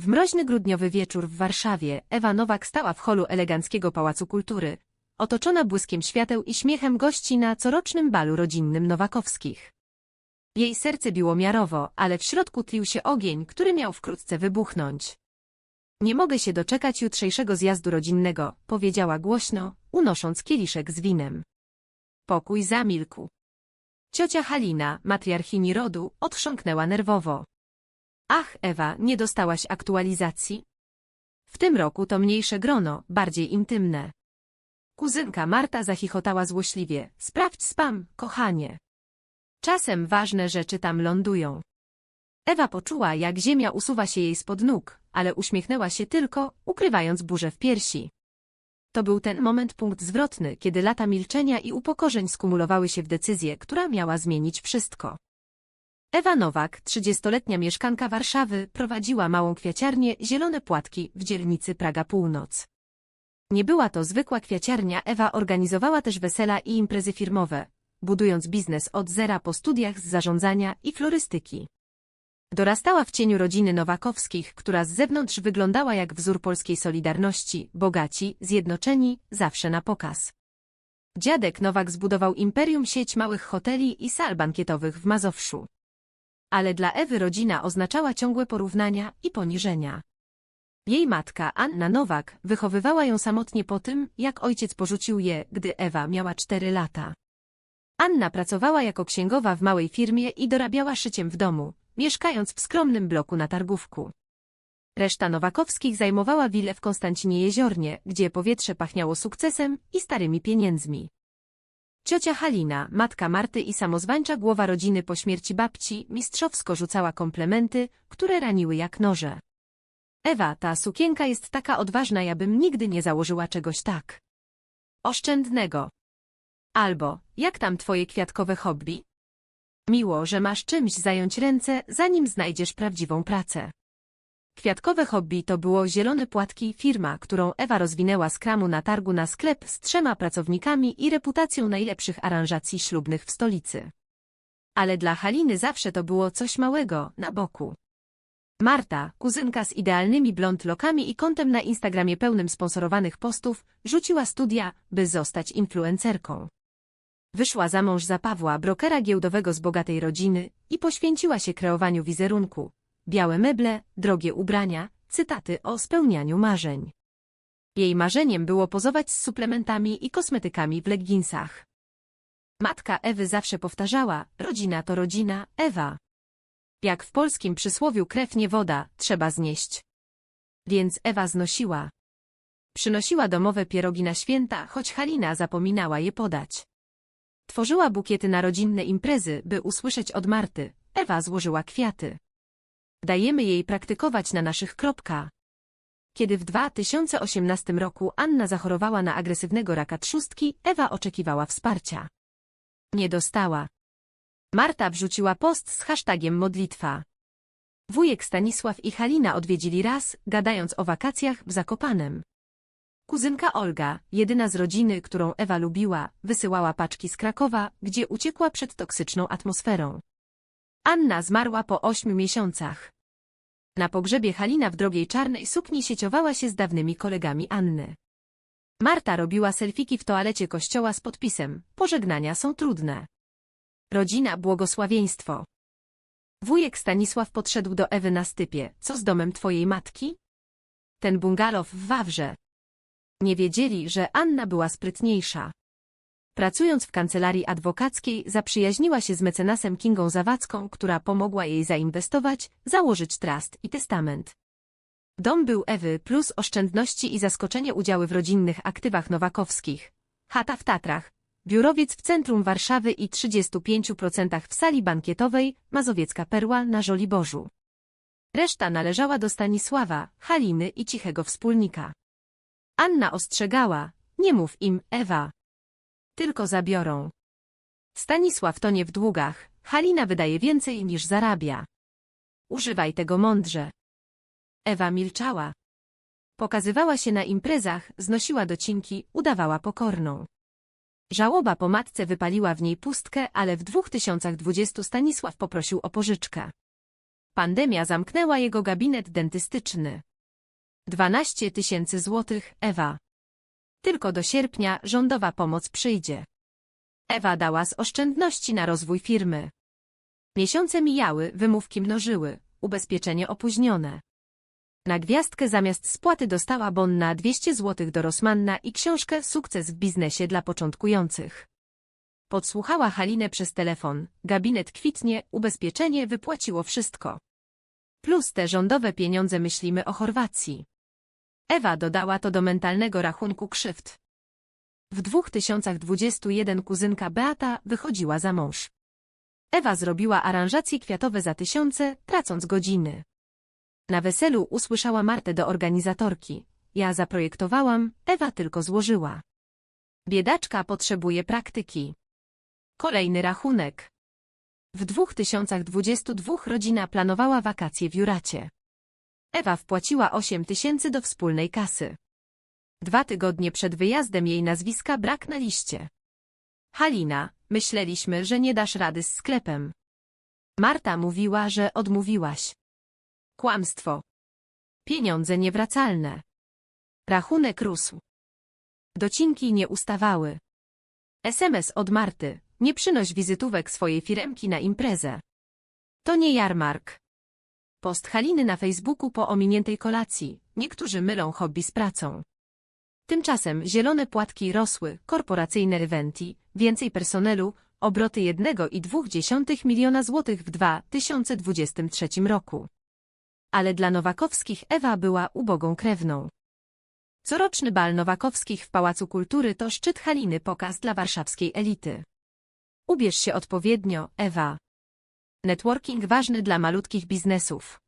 W mroźny grudniowy wieczór w Warszawie Ewa Nowak stała w holu eleganckiego Pałacu Kultury, otoczona błyskiem świateł i śmiechem gości na corocznym balu rodzinnym Nowakowskich. Jej serce biło miarowo, ale w środku tlił się ogień, który miał wkrótce wybuchnąć. Nie mogę się doczekać jutrzejszego zjazdu rodzinnego, powiedziała głośno, unosząc kieliszek z winem. Pokój zamilkł. Ciocia Halina, matriarchini rodu, odchrząknęła nerwowo. Ach, Ewa, nie dostałaś aktualizacji? W tym roku to mniejsze grono, bardziej intymne. Kuzynka Marta zachichotała złośliwie. Sprawdź spam, kochanie. Czasem ważne rzeczy tam lądują. Ewa poczuła, jak ziemia usuwa się jej spod nóg, ale uśmiechnęła się tylko, ukrywając burzę w piersi. To był ten moment punkt zwrotny, kiedy lata milczenia i upokorzeń skumulowały się w decyzję, która miała zmienić wszystko. Ewa Nowak, trzydziestoletnia mieszkanka Warszawy, prowadziła małą kwiaciarnię Zielone Płatki w dzielnicy Praga Północ. Nie była to zwykła kwiaciarnia, Ewa organizowała też wesela i imprezy firmowe, budując biznes od zera po studiach z zarządzania i florystyki. Dorastała w cieniu rodziny Nowakowskich, która z zewnątrz wyglądała jak wzór polskiej solidarności, bogaci, zjednoczeni, zawsze na pokaz. Dziadek Nowak zbudował imperium sieć małych hoteli i sal bankietowych w Mazowszu. Ale dla Ewy rodzina oznaczała ciągłe porównania i poniżenia. Jej matka, Anna Nowak, wychowywała ją samotnie po tym, jak ojciec porzucił je, gdy Ewa miała cztery lata. Anna pracowała jako księgowa w małej firmie i dorabiała szyciem w domu, mieszkając w skromnym bloku na Targówku. Reszta Nowakowskich zajmowała willę w Konstancinie Jeziornie, gdzie powietrze pachniało sukcesem i starymi pieniędzmi. Ciocia Halina, matka Marty i samozwańcza głowa rodziny po śmierci babci, mistrzowsko rzucała komplementy, które raniły jak noże. Ewa, ta sukienka jest taka odważna, ja bym nigdy nie założyła czegoś tak. Oszczędnego. Albo, jak tam twoje kwiatkowe hobby? Miło, że masz czymś zająć ręce, zanim znajdziesz prawdziwą pracę. Kwiatkowe hobby to było Zielone Płatki, firma, którą Ewa rozwinęła z kramu na targu na sklep z trzema pracownikami i reputacją najlepszych aranżacji ślubnych w stolicy. Ale dla Haliny zawsze to było coś małego, na boku. Marta, kuzynka z idealnymi blond lokami i kontem na Instagramie pełnym sponsorowanych postów, rzuciła studia, by zostać influencerką. Wyszła za mąż za Pawła, brokera giełdowego z bogatej rodziny i poświęciła się kreowaniu wizerunku. Białe meble, drogie ubrania, cytaty o spełnianiu marzeń. Jej marzeniem było pozować z suplementami i kosmetykami w legginsach. Matka Ewy zawsze powtarzała, rodzina to rodzina, Ewa. Jak w polskim przysłowiu krew nie woda, trzeba znieść. Więc Ewa znosiła. Przynosiła domowe pierogi na święta, choć Halina zapominała je podać. Tworzyła bukiety na rodzinne imprezy, by usłyszeć od Marty. Ewa złożyła kwiaty. Dajemy jej praktykować na naszych kropka. Kiedy w 2018 roku Anna zachorowała na agresywnego raka trzustki, Ewa oczekiwała wsparcia. Nie dostała. Marta wrzuciła post z hashtagiem modlitwa. Wujek Stanisław i Halina odwiedzili raz, gadając o wakacjach w Zakopanem. Kuzynka Olga, jedyna z rodziny, którą Ewa lubiła, wysyłała paczki z Krakowa, gdzie uciekła przed toksyczną atmosferą. Anna zmarła po ośmiu miesiącach. Na pogrzebie Halina w drogiej czarnej sukni sieciowała się z dawnymi kolegami Anny. Marta robiła selfiki w toalecie kościoła z podpisem Pożegnania są trudne. Rodzina błogosławieństwo. Wujek Stanisław podszedł do Ewy na stypie. Co z domem twojej matki? Ten bungalow w Wawrze. Nie wiedzieli, że Anna była sprytniejsza. Pracując w kancelarii adwokackiej, zaprzyjaźniła się z mecenasem Kingą Zawadzką, która pomogła jej zainwestować, założyć trust i testament. Dom był Ewy plus oszczędności i zaskoczenie udziały w rodzinnych aktywach nowakowskich. Chata w Tatrach, biurowiec w centrum Warszawy i 35% w sali bankietowej, mazowiecka perła na Żoliborzu. Reszta należała do Stanisława, Haliny i cichego wspólnika. Anna ostrzegała, nie mów im, Ewa. Tylko zabiorą. Stanisław tonie w długach, Halina wydaje więcej niż zarabia. Używaj tego mądrze. Ewa milczała. Pokazywała się na imprezach, znosiła docinki, udawała pokorną. Żałoba po matce wypaliła w niej pustkę, ale w 2020 Stanisław poprosił o pożyczkę. Pandemia zamknęła jego gabinet dentystyczny. 12 tysięcy złotych, Ewa. Tylko do sierpnia rządowa pomoc przyjdzie. Ewa dała z oszczędności na rozwój firmy. Miesiące mijały, wymówki mnożyły, ubezpieczenie opóźnione. Na gwiazdkę zamiast spłaty dostała bon na 200 zł do Rosmanna i książkę Sukces w biznesie dla początkujących. Podsłuchała Halinę przez telefon, gabinet kwitnie, ubezpieczenie wypłaciło wszystko. Plus te rządowe pieniądze myślimy o Chorwacji. Ewa dodała to do mentalnego rachunku krzywd. W 2021 kuzynka Beata wychodziła za mąż. Ewa zrobiła aranżacje kwiatowe za tysiące, tracąc godziny. Na weselu usłyszała Martę do organizatorki. Ja zaprojektowałam, Ewa tylko złożyła. Biedaczka potrzebuje praktyki. Kolejny rachunek. W 2022 rodzina planowała wakacje w Juracie. Ewa wpłaciła 8 tysięcy do wspólnej kasy. Dwa tygodnie przed wyjazdem jej nazwiska brak na liście. Halina, myśleliśmy, że nie dasz rady z sklepem. Marta mówiła, że odmówiłaś. Kłamstwo. Pieniądze niewracalne. Rachunek rósł. Docinki nie ustawały. SMS od Marty. Nie przynoś wizytówek swojej firemki na imprezę. To nie jarmark. Post Haliny na Facebooku po ominiętej kolacji. Niektórzy mylą hobby z pracą. Tymczasem zielone płatki rosły, korporacyjne eventy, więcej personelu, obroty 1,2 miliona złotych w 2023 roku. Ale dla Nowakowskich Ewa była ubogą krewną. Coroczny bal Nowakowskich w Pałacu Kultury to szczyt Haliny pokaz dla warszawskiej elity. Ubierz się odpowiednio, Ewa. Networking ważny dla malutkich biznesów.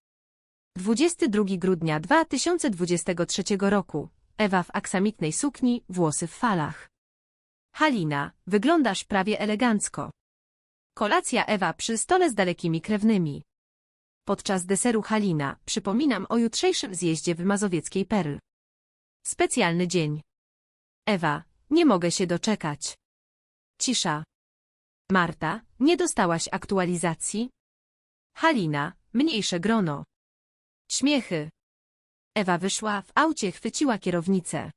22 grudnia 2023 roku. Ewa w aksamitnej sukni, włosy w falach. Halina, wyglądasz prawie elegancko. Kolacja Ewa przy stole z dalekimi krewnymi. Podczas deseru Halina przypominam o jutrzejszym zjeździe w Mazowieckiej Perl. Specjalny dzień. Ewa, nie mogę się doczekać. Cisza. Marta, nie dostałaś aktualizacji? Halina, mniejsze grono. Śmiechy. Ewa wyszła, w aucie chwyciła kierownicę.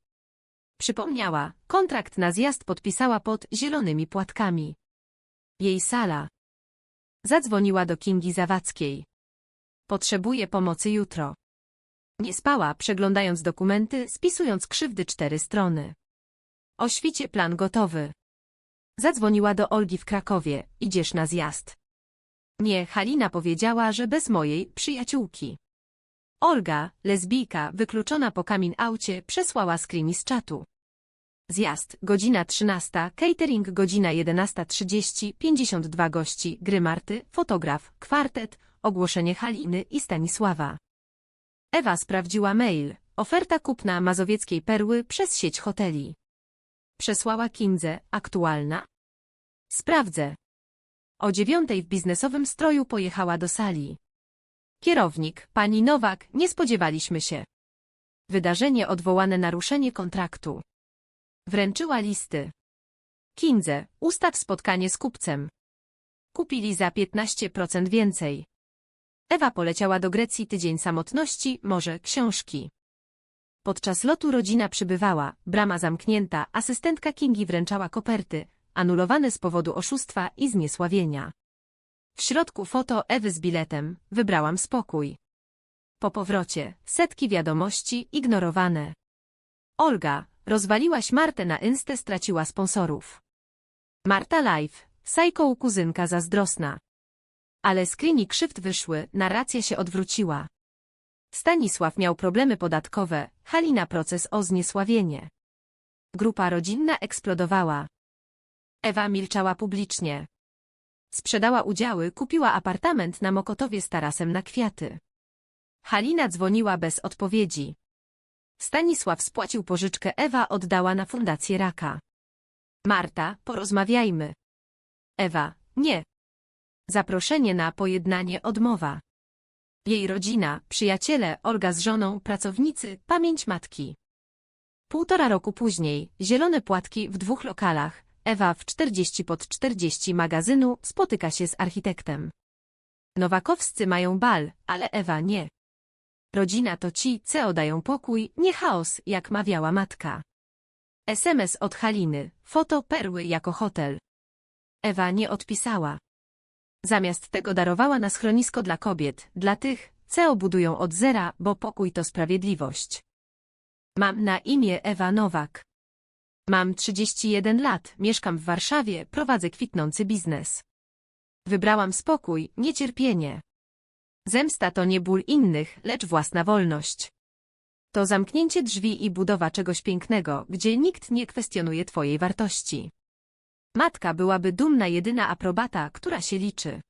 Przypomniała, kontrakt na zjazd podpisała pod zielonymi płatkami. Jej sala. Zadzwoniła do Kingi Zawadzkiej. Potrzebuje pomocy jutro. Nie spała, przeglądając dokumenty, spisując krzywdy cztery strony. O świcie plan gotowy. Zadzwoniła do Olgi w Krakowie. Idziesz na zjazd. Nie, Halina powiedziała, że bez mojej przyjaciółki. Olga, lesbijka, wykluczona po kamin aucie, przesłała screeny z czatu. Zjazd, godzina 13, catering godzina 11.30, 52 gości, gry Marty, fotograf, kwartet, ogłoszenie Haliny i Stanisława. Ewa sprawdziła mail, oferta kupna mazowieckiej perły przez sieć hoteli. Przesłała Kindze, aktualna? Sprawdzę. O dziewiątej w biznesowym stroju pojechała do sali. Kierownik, pani Nowak, nie spodziewaliśmy się. Wydarzenie odwołane naruszenie kontraktu. Wręczyła listy. Kindze, ustaw spotkanie z kupcem. Kupili za 15% więcej. Ewa poleciała do Grecji tydzień samotności, może książki. Podczas lotu rodzina przybywała, brama zamknięta, asystentka Kingi wręczała koperty, anulowane z powodu oszustwa i zniesławienia. W środku foto Ewy z biletem, wybrałam spokój. Po powrocie, setki wiadomości ignorowane. Olga, rozwaliłaś Martę na Instę straciła sponsorów. Marta Live, Sajko kuzynka zazdrosna. Ale screeny krzywd wyszły, narracja się odwróciła. Stanisław miał problemy podatkowe, Halina proces o zniesławienie. Grupa rodzinna eksplodowała. Ewa milczała publicznie. Sprzedała udziały, kupiła apartament na Mokotowie z tarasem na kwiaty. Halina dzwoniła bez odpowiedzi. Stanisław spłacił pożyczkę, Ewa oddała na fundację Raka. Marta, porozmawiajmy. Ewa, nie. Zaproszenie na pojednanie odmowa. Jej rodzina, przyjaciele, Olga z żoną, pracownicy, pamięć matki. Półtora roku później, zielone płatki w dwóch lokalach, Ewa w 40 pod 40 magazynu spotyka się z architektem. Nowakowscy mają bal, ale Ewa nie. Rodzina to ci, co dają pokój, nie chaos, jak mawiała matka. SMS od Haliny, foto perły jako hotel. Ewa nie odpisała. Zamiast tego darowała na schronisko dla kobiet, dla tych, co budują od zera, bo pokój to sprawiedliwość. Mam na imię Ewa Nowak. Mam 31 lat, mieszkam w Warszawie, prowadzę kwitnący biznes. Wybrałam spokój, niecierpienie. Zemsta to nie ból innych, lecz własna wolność. To zamknięcie drzwi i budowa czegoś pięknego, gdzie nikt nie kwestionuje twojej wartości. Matka byłaby dumna jedyna aprobata, która się liczy.